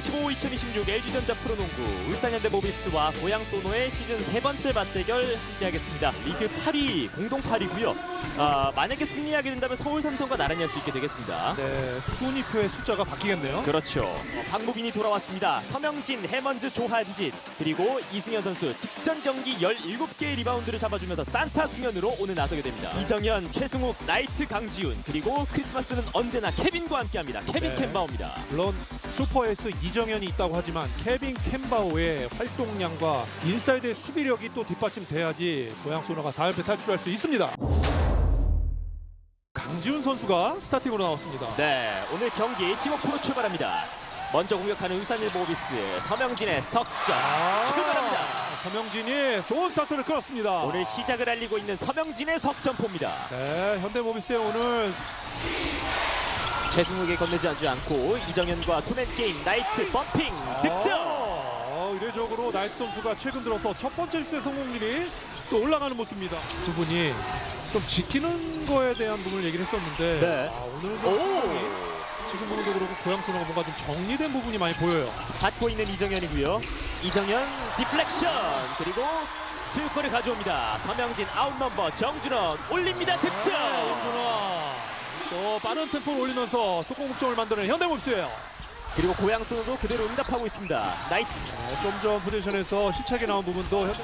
2025-2026 LG전자 프로농구 울산현대 모비스와 고양 소노의 시즌 세 번째 맞대결 함께하겠습니다. 리그 8위 공동 8위고요. 아, 만약에 승리하게 된다면 서울 삼성과 나란히 할 수 있게 되겠습니다. 네, 순위표의 숫자가 바뀌겠네요. 그렇죠. 어, 박무빈이 돌아왔습니다. 서명진, 해먼즈, 조한진 그리고 이승현 선수 직전 경기 17개의 리바운드를 잡아주면서 산타 수면으로 오늘 나서게 됩니다. 이정현, 최승욱, 나이트 강지훈 그리고 크리스마스는 언제나 케빈과 함께합니다. 케빈 네. 캔바오입니다. 물론 슈퍼에이스 이정현이 있다고 하지만 케빈 캠바오의 활동량과 인사이드의 수비력이 또 뒷받침돼야지 고양 소나가 4연패 탈출할 수 있습니다. 강지훈 선수가 스타팅으로 나왔습니다. 네, 오늘 경기 팀워크로 출발합니다. 먼저 공격하는 울산일보 모비스 서명진의 석점 출발합니다. 서명진이 좋은 스타트를 끌었습니다. 오늘 시작을 알리고 있는 서명진의 석점포입니다. 네, 현대모비스의 오늘 최승욱에 건네지 않지 않고 이정현과 투맨 게임 나이트 범핑 득점. 어, 의례적으로 나이트 선수가 최근 들어서 첫 번째 슛의 성공률이 또 올라가는 모습입니다. 두 분이 좀 지키는 거에 대한 부분을 얘기를 했었는데 네. 아, 오늘 오 지금 보는도 그렇고 고양 소나가 뭔가 좀 정리된 부분이 많이 보여요. 받고 있는 이정현이고요. 이정현 디플렉션 그리고 수유권을 가져옵니다. 서명진 아웃 넘버 정준원 올립니다 득점. 영준아 또 빠른 템포를 올리면서 속공 득점을 만드는 현대모비스예요. 그리고 고양선호도 그대로 응답하고 있습니다. 나이트 좀전 포지션에서 힘차게 나온 부분도 현...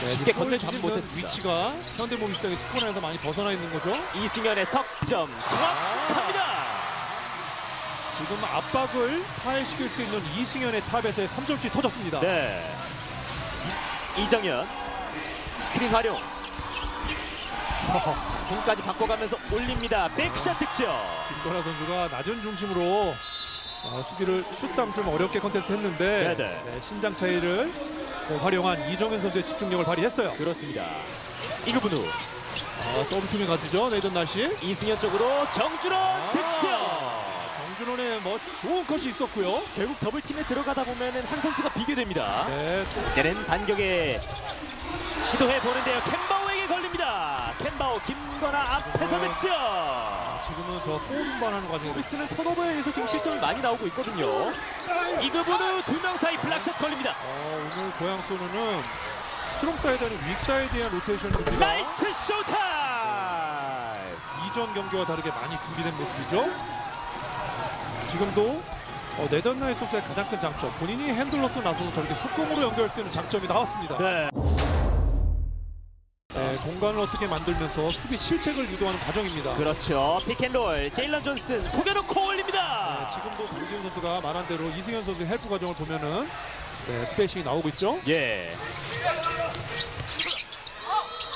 네, 쉽게 지금 건네주지 골을 못했습니다. 위치가 현대모비스의 스코어에서 많이 벗어나 있는 거죠. 이승현의 석점 정확합니다. 지금 압박을 파해시킬 수 있는 이승현의 탑에서의 3점슛이 터졌습니다. 네. 이정현 스크린 활용. 자, 손까지 바꿔가면서 올립니다. 백샷 득점. 김건아 선수가 낮은 중심으로 어, 수비를 슛상 좀 어렵게 컨테스트 했는데 네네. 네, 신장 차이를 네, 활용한 이정현 선수의 집중력을 발휘했어요. 그렇습니다. 이그분우 아, 더블팀에 가주죠. 내전 날씨. 이승현 쪽으로 정준원 득점. 정준원의 뭐 좋은 컷이 있었고요. 결국 더블팀에 들어가다 보면은 한 선수가 비게 됩니다. 네, 때는 반격에 시도해 보는데요. 캔바 김건아 앞에서 네. 득점. 지금은 저골 운반하는 과정에서 모비스는 턴오버에 의해서 지금 실점이 많이 나오고 있거든요. 이그분우 두명 사이 블락샷 걸립니다. 어, 오늘 고양 소는 스트롱 사이드 아닌 윅 사이드에 대한 로테이션입니다. 나이트 쇼타임. 이전 경기와 다르게 많이 준비된 모습이죠. 지금도 어, 네덜란드 선수의 가장 큰 장점 본인이 핸들로서 나서서 저렇게 속공으로 연결할 수 있는 장점이 나왔습니다. 네. 네, 공간을 어떻게 만들면서 수비 실책을 유도하는 과정입니다. 그렇죠. 피켄롤 제일런 존슨 속여놓고 올립니다. 네, 지금도 강지훈 선수가 말한 대로 이승현 선수 의 헬프 과정을 보면은 네, 스페이싱이 나오고 있죠. 예.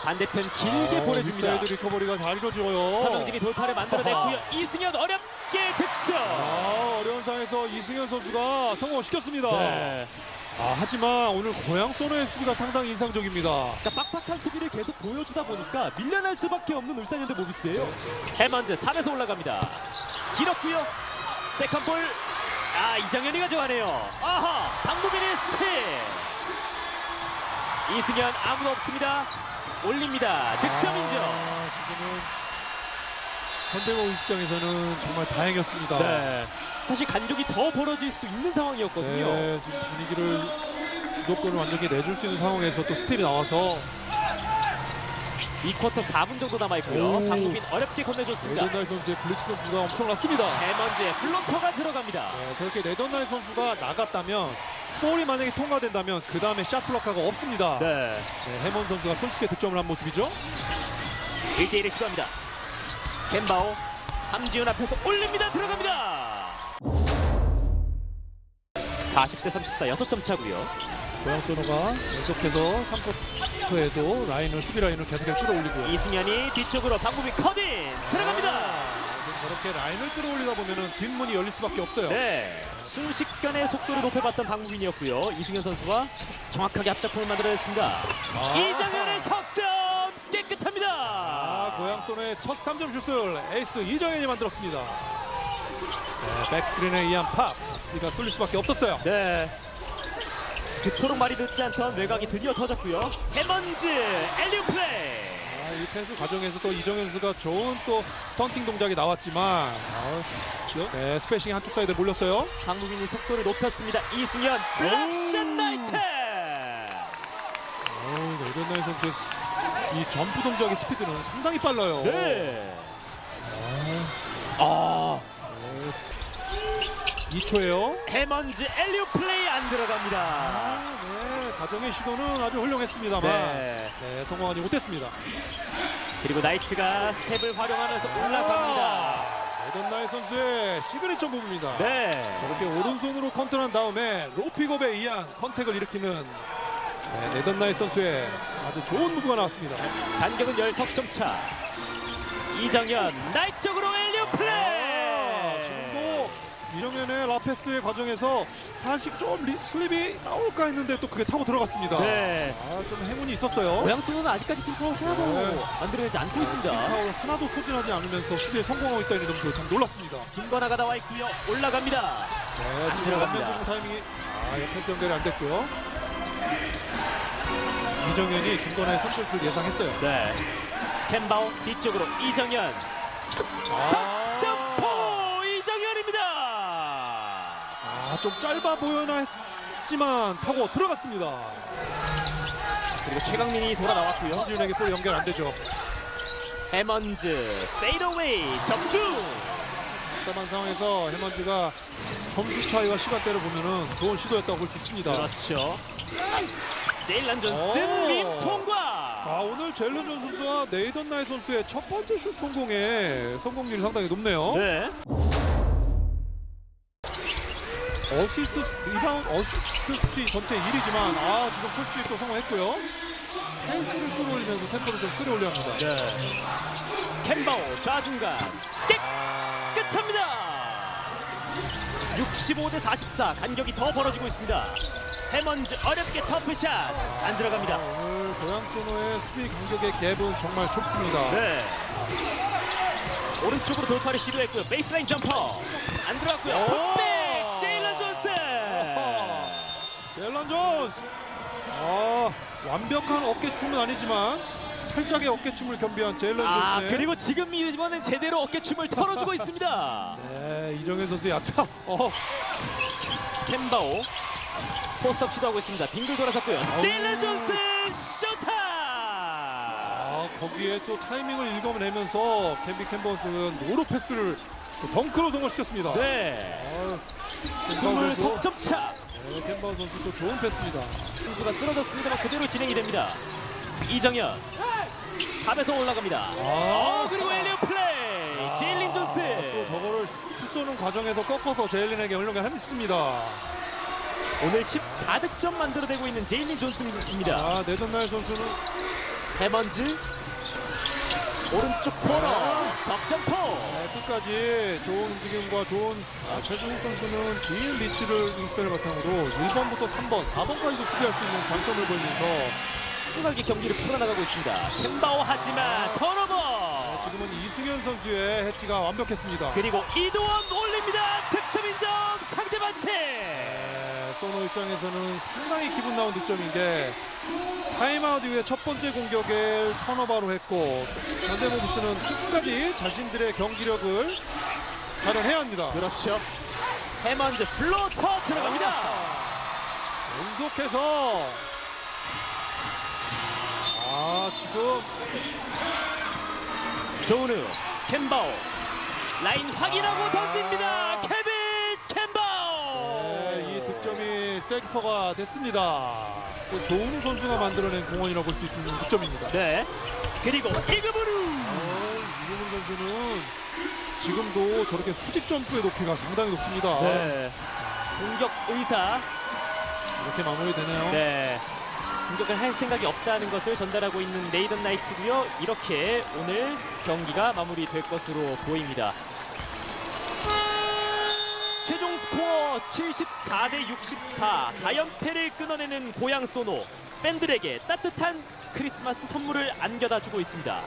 반대편 길게 아, 보내줍니다. 윗사이드 리커버리가 잘 이루어져요. 서정진이 돌파를 만들어냈고요. 이승현 어렵게 득점. 아, 어려운 상황에서 이승현 선수가 성공시켰습니다. 네. 아, 하지만 오늘 고양 소노의 수비가 상당히 인상적입니다. 그러니까 빡빡한 수비를 계속 보여주다 보니까 밀려날 수밖에 없는 울산현대 모비스예요. 해먼즈 탑에서 올라갑니다. 길었고요. 세컨볼. 아 이정현이 가져가네요. 아하 박무빈의 스틸. 이승현 아무도 없습니다. 올립니다. 득점 인정. 아, 현대모 입장에서는 정말 다행이었습니다. 네. 사실 간격이 더 벌어질 수도 있는 상황이었거든요. 네, 지금 분위기를 주도권을 완전히 내줄 수 있는 상황에서 또 스틸이 나와서 이 쿼터 4분 정도 남아있고요. 오. 박무빈 어렵게 건네줬습니다. 네덜나이 선수의 블리츠 선수가 엄청 났습니다. 해먼즈의 플로터가 들어갑니다. 네, 저렇게 네덜나이 선수가 나갔다면 볼이 만약에 통과된다면 그 다음에 샷 블락카가 없습니다. 네. 네. 해먼 선수가 손쉽게 득점을 한 모습이죠. 1대1을 시도합니다. 겐바오 함지훈 앞에서 올립니다. 들어갑니다. 40대 34 6점 차고요. 고양소노가 계속해서 3쿼터에도 라인을 수비 라인을 계속해서 끌어올리고요. 이승현이 뒤쪽으로 방구빈 컷인 들어갑니다. 아, 저렇게 라인을 끌어올리다 보면은 뒷문이 열릴 수밖에 없어요. 네. 순식간에 속도를 높여봤던 방구빈이었고요. 이승현 선수가 정확하게 앞작품을 만들어냈습니다. 아. 이정현의 석점 아, 깨끗합니다. 고양소노의 첫 3점 슛을 에이스 이정현이 만들었습니다. 네, 백스크린에 의한 팝. 수비가 뚫릴 수밖에 없었어요. 네. 그토록 말이 듣지 않던 외곽이 드디어 터졌고요. 해먼즈 엘리오 플레이. 아, 이 패스 과정에서 또 이정현 선수가 좋은 또 스턴팅 동작이 나왔지만 네, 스페싱이 한쪽 사이드에 몰렸어요. 한국인이 속도를 높였습니다. 이승현 블락샷 나이트. 네, 이전나이 선수의 스- 이 점프 동작의 스피드는 상당히 빨라요. 네. 아, 2초예요. 해먼즈 엘리오 플레이 안 들어갑니다. 아, 네, 가정의 시도는 아주 훌륭했습니다만 네. 네, 성공하지 못했습니다. 그리고 나이트가 스텝을 활용하면서 올라갑니다. 에던나이 선수의 시그니처 무브입니다. 네. 저렇게 오른손으로 컨트롤한 다음에 로픽업에 의한 컨택을 일으키는 네, 에던나이 선수의 아주 좋은 무브가 나왔습니다. 간격은 10석점 차. 이정현 나이트 쪽으로 엘 이정현의 라페스의 과정에서 살짝 좀 리- 슬립이 나올까 했는데 또 그게 타고 들어갔습니다. 네. 아, 좀 행운이 있었어요. 모양수는 아직까지 팀파울 하나도 네. 만들어내지 않고 있습니다. 파울 하나도 소진하지 않으면서 수비에 성공하고 있다는 점도 참 놀랍습니다. 김건아가 나와 있고요. 올라갑니다. 네, 지금 들어갑니다. 안면서 타이밍이 아, 패스 연결이 안 됐고요. 이정현이 김건아의 선출을 예상했어요. 네. 캔바운 뒤쪽으로 이정현. 아, 좀 짧아 보여나 했지만 타고 들어갔습니다. 그리고 최강민이 돌아 나왔고요. 현지윤에게 볼 연결 안 되죠. 해먼즈 페이더웨이 적중. 답답한 상황에서 해먼즈가 점수 차이와 시간대를 보면은 좋은 시도였다고 볼 수 있습니다. 그렇죠. 제일란 존슨 오. 림 통과. 아, 오늘 젤런 존 선수와 네이던 나이 선수의 첫 번째 슛 성공에 성공률이 상당히 높네요. 네. 어시스트 리바운 어시스트 수치 전체 1위지만 아 지금 첫 슛이 또 성공했고요. 페이스를 끌어올리면서 템포를 좀 끌어올려 합니다. 네. 캔바오 좌중간 아, 깨끗합니다. 65 대 44 간격이 더 벌어지고 있습니다. 해먼즈 어렵게 터프샷 안 들어갑니다. 오늘 고양 소노의 수비 간격의 갭은 정말 좁습니다. 네. 오른쪽으로 돌파를 시도했고요. 베이스라인 점퍼 안 들어갔고요. 존스. 아 완벽한 어깨춤은 아니지만 살짝의 어깨춤을 겸비한 젤런 아 존스의 그리고 지금 이번엔 제대로 어깨춤을 털어주고 있습니다. 네, 이정현 선수의 야타. 어, 캔바오 포스트업 시도하고 있습니다. 빙글 돌아섰고요. 제일런 존슨 쇼타. 아, 거기에 또 타이밍을 읽어내면서 캠비 캔버스는 노루 패스를 또 덩크로 성공시켰습니다. 네. 아, 20 석점 차. 네, 캔버 선수 또 좋은 패스입니다. 선수가 쓰러졌습니다만 그대로 진행이 됩니다. 이정현 탑에서 올라갑니다. 아, 어 그리고 엘리오 플레이 아, 제일린 또 존스. 저거를 슛 쏘는 과정에서 꺾어서 제일린에게 흘러가 했습니다. 오늘 14득점 만들어내고 있는 제일린 존슨입니다. 아, 네덜란드 선수는 해먼즈 오른쪽 코너 석점포. 네, 끝까지 좋은 움직임과 좋은 아, 최준욱 선수는 긴 리치를 윙스펠을 바탕으로 1번부터 3번, 4번까지도 수비할 수 있는 장점을 보이면서 꾸준하게 경기를 풀어나가고 있습니다. 캔바오 하지만 턴오버. 지금은 이승현 선수의 해치가 완벽했습니다. 그리고 이도원 올립니다. 득점 인정 상대 반칙. 네, 소노 입장에서는 상당히 기분 나온 득점인 게 타임아웃 이후에 첫 번째 공격을 턴오버로 했고 현대모비스는 끝까지 자신들의 경기력을 발현해야 합니다. 그렇죠. 해먼즈 플로터 들어갑니다. 연속해서 아 지금 조은우 캔바오 라인 확인하고 던집니다. 케빈 캔바오. 네, 이 득점이 세기퍼가 됐습니다. 또 조은우 선수가 만들어낸 공헌이라고 볼 수 있는 득점입니다. 네. 그리고 이그브루. 어, 이동훈 선수는 지금도 저렇게 수직 점프의 높이가 상당히 높습니다. 네. 공격 의사. 이렇게 마무리되네요. 네. 공격을 할 생각이 없다는 것을 전달하고 있는 네이던 나이트고요. 이렇게 오늘 경기가 마무리될 것으로 보입니다. 최종 스코어 74대 64. 4연패를 끊어내는 고양 소노. 팬들에게 따뜻한 크리스마스 선물을 안겨다 주고 있습니다.